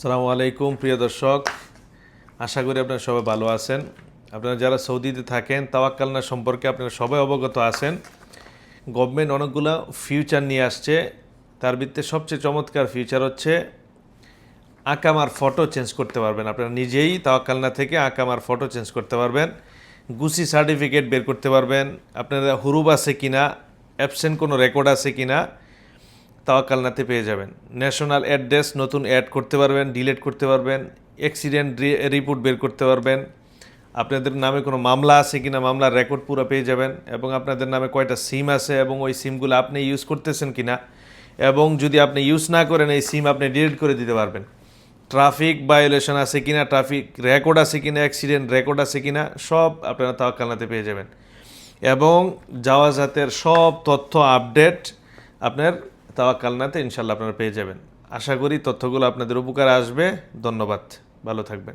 সালামু আলাইকুম, প্রিয় দর্শক। আশা করি আপনারা সবাই ভালো আছেন। আপনারা যারা সৌদিতে থাকেন তাওয়াক্কালনা সম্পর্কে আপনারা সবাই অবগত আছেন। গভর্নমেন্ট অনেকগুলো ফিউচার নিয়ে আসছে। তার ভিত্তিতে সবচেয়ে চমৎকার ফিউচার হচ্ছে আকামার ফটো চেঞ্জ করতে পারবেন। আপনারা নিজেই তাওয়াক্কালনা থেকে আকামার ফটো চেঞ্জ করতে পারবেন। গুসি সার্টিফিকেট বের করতে পারবেন। আপনারা হুরুব আছে কিনা, অ্যাবসেন্ট কোনো রেকর্ড আছে কিনা তাওয়াক্কালনাতে পেয়ে যাবেন। ন্যাশনাল অ্যাড্রেস নতুন অ্যাড করতে পারবেন ডিলিট করতে পারবেন অ্যাক্সিডেন্ট রিপোর্ট বের করতে পারবেন। আপনাদের নামে কোনো মামলা আছে কিনা, মামলার রেকর্ড পুরো পেয়ে যাবেন এবং আপনাদের নামে কয়টা সিম আছে এবং ওই সিমগুলো আপনি ইউজ করতেছেন কিনা এবং যদি আপনি ইউজ না করেন, এই সিম আপনি ডিলিট করে দিতে পারবেন। ট্রাফিক ভায়োলেশন আছে কিনা ট্রাফিক রেকর্ড আছে কিনা অ্যাক্সিডেন্ট রেকর্ড আছে কিনা, সব আপনারা তাওয়াক্কালনাতে পেয়ে যাবেন। এবং জাওয়াজাতের সব তথ্য আপডেট আপনার তাওয়াক্কালনাতে ইনশাল্লাহ আপনারা পেয়ে যাবেন। আশা করি তথ্যগুলো আপনাদের উপকার আসবে। ধন্যবাদ। ভালো থাকবেন।